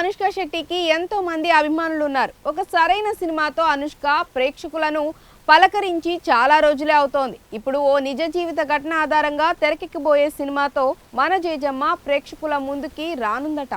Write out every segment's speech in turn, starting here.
అనుష్క శెట్టికి ఎంతో మంది అభిమానులు ఉన్నారు ఒక సరైన సినిమాతో అనుష్క ప్రేక్షకులను పలకరించి చాలా రోజులే అవుతోంది. ఇప్పుడు ఓ నిజ జీవిత ఘటన ఆధారంగా తెరకెక్కిపోయే సినిమాతో మన జేజమ్మ ప్రేక్షకుల ముందుకి రానుందట.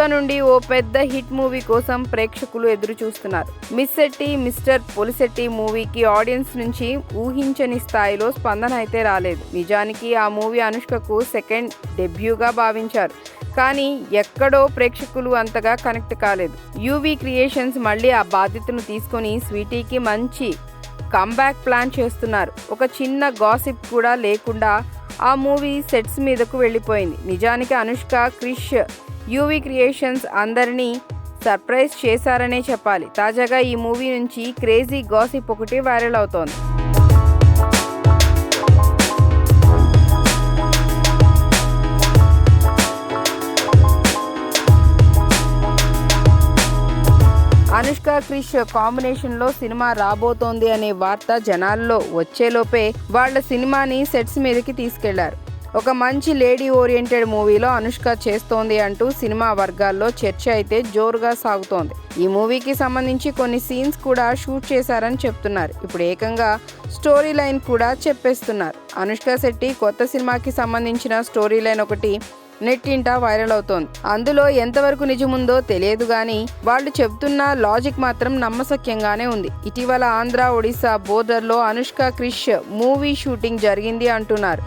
అనుష్క నుండి ఓ పెద్ద హిట్ మూవీ కోసం ప్రేక్షకులు ఎదురు చూస్తున్నారు మిస్ శెట్టి మిస్టర్ పొలిశెట్టి మూవీకి ఆడియన్స్ నుంచి ఊహించని స్థాయిలో స్పందన అయితే రాలేదు. నిజానికి ఆ మూవీ అనుష్కకు సెకండ్ డెబ్యూగా భావించారు. కానీ ఎక్కడో ప్రేక్షకులు అంతగా కనెక్ట్ కాలేదు. యూవీ క్రియేషన్స్ మళ్ళీ ఆ బాధ్యతను తీసుకొని స్వీటీకి మంచి కంబ్యాక్ ప్లాన్ చేస్తున్నారు. ఒక చిన్న గాసిప్ కూడా లేకుండా ఆ మూవీ సెట్స్ మీదకు వెళ్ళిపోయింది. నిజానికి అనుష్క క్రిష్ యూవీ క్రియేషన్స్ అందరినీ సర్ప్రైజ్ చేశారనే చెప్పాలి. తాజాగా ఈ మూవీ నుంచి క్రేజీ గాసిప్ ఒకటి వైరల్ అవుతోంది. క్రిష్ కాంబినేషన్లో సినిమా రాబోతోంది అనే వార్త జనాల్లో వచ్చేలోపే వాళ్ళ సినిమాని సెట్స్ మీదకి తీసుకెళ్ళారు. ఒక మంచి లేడీ ఓరియంటెడ్ మూవీలో అనుష్క చేస్తోంది అంటూ సినిమా వర్గాల్లో చర్చ అయితే జోరుగా సాగుతోంది. ఈ మూవీకి సంబంధించి కొన్ని సీన్స్ కూడా షూట్ చేశారని చెప్తున్నారు. ఇప్పుడు ఏకంగా స్టోరీ లైన్ కూడా చెప్పేస్తున్నారు. అనుష్క శెట్టి కొత్త సినిమాకి సంబంధించిన స్టోరీ లైన్ ఒకటి నెట్టింటా వైరల్ అవుతోంది. అందులో ఎంతవరకు నిజముందో తెలియదు కానీ వాళ్ళు చెబుతున్న లాజిక్ మాత్రం నమ్మశక్యంగానే ఉంది. ఇటీవల ఆంధ్ర ఒడిశా బోర్డర్లో అనుష్క క్రిష్ మూవీ షూటింగ్ జరిగింది అంటున్నారు.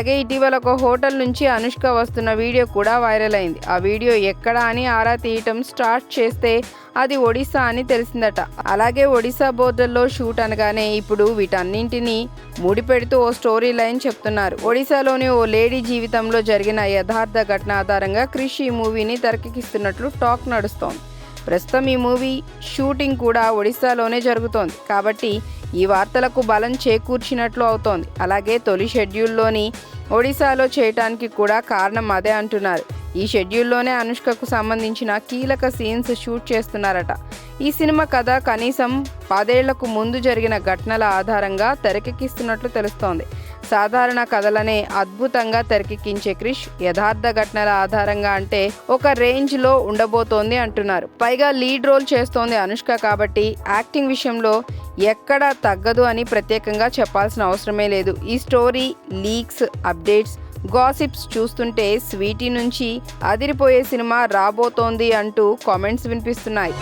అలాగే ఇటీవల ఒక హోటల్ నుంచి అనుష్క వస్తున్న వీడియో కూడా వైరల్ అయింది. ఆ వీడియో ఎక్కడ అని ఆరా తీయటం స్టార్ట్ చేస్తే అది ఒడిశా అని తెలిసిందట. అలాగే ఒడిశా బోర్డర్లో షూట్ అనగానే ఇప్పుడు వీటన్నింటినీ ముడిపెడుతూ ఓ స్టోరీ లైన్ చెప్తున్నారు. ఒడిశాలోని ఓ లేడీ జీవితంలో జరిగిన యథార్థ ఘటన ఆధారంగా క్రిష్ ఈ మూవీని తెరకెక్కిస్తున్నట్లు టాక్ నడుస్తోంది. ప్రస్తుతం ఈ మూవీ షూటింగ్ కూడా ఒడిశాలోనే జరుగుతోంది. కాబట్టి ఈ వార్తలకు బలం చేకూర్చినట్లు అవుతోంది. అలాగే తొలి షెడ్యూల్లోని ఒడిశాలో చేయటానికి కూడా కారణం అదే అంటున్నారు. ఈ షెడ్యూల్లోనే అనుష్కకు సంబంధించిన కీలక సీన్స్ షూట్ చేస్తున్నారట. ఈ సినిమా కథ కనీసం పదేళ్ళకు ముందు జరిగిన ఘటనల ఆధారంగా తెరకెక్కిస్తున్నట్లు తెలుస్తోంది. సాధారణ కథలనే అద్భుతంగా తెరకెక్కించే క్రిష్ యథార్థ ఘటనల ఆధారంగా అంటే ఒక రేంజ్లో ఉండబోతోంది అంటున్నారు. పైగా లీడ్ రోల్ చేస్తోంది అనుష్క కాబట్టి యాక్టింగ్ విషయంలో ఎక్కడా తగ్గదు అని ప్రత్యేకంగా చెప్పాల్సిన అవసరమే లేదు. ఈ స్టోరీ లీక్స్ అప్డేట్స్ గాసిప్స్ చూస్తుంటే స్వీటీ నుంచి అదిరిపోయే సినిమా రాబోతోంది అంటూ కామెంట్స్ వినిపిస్తున్నాయి.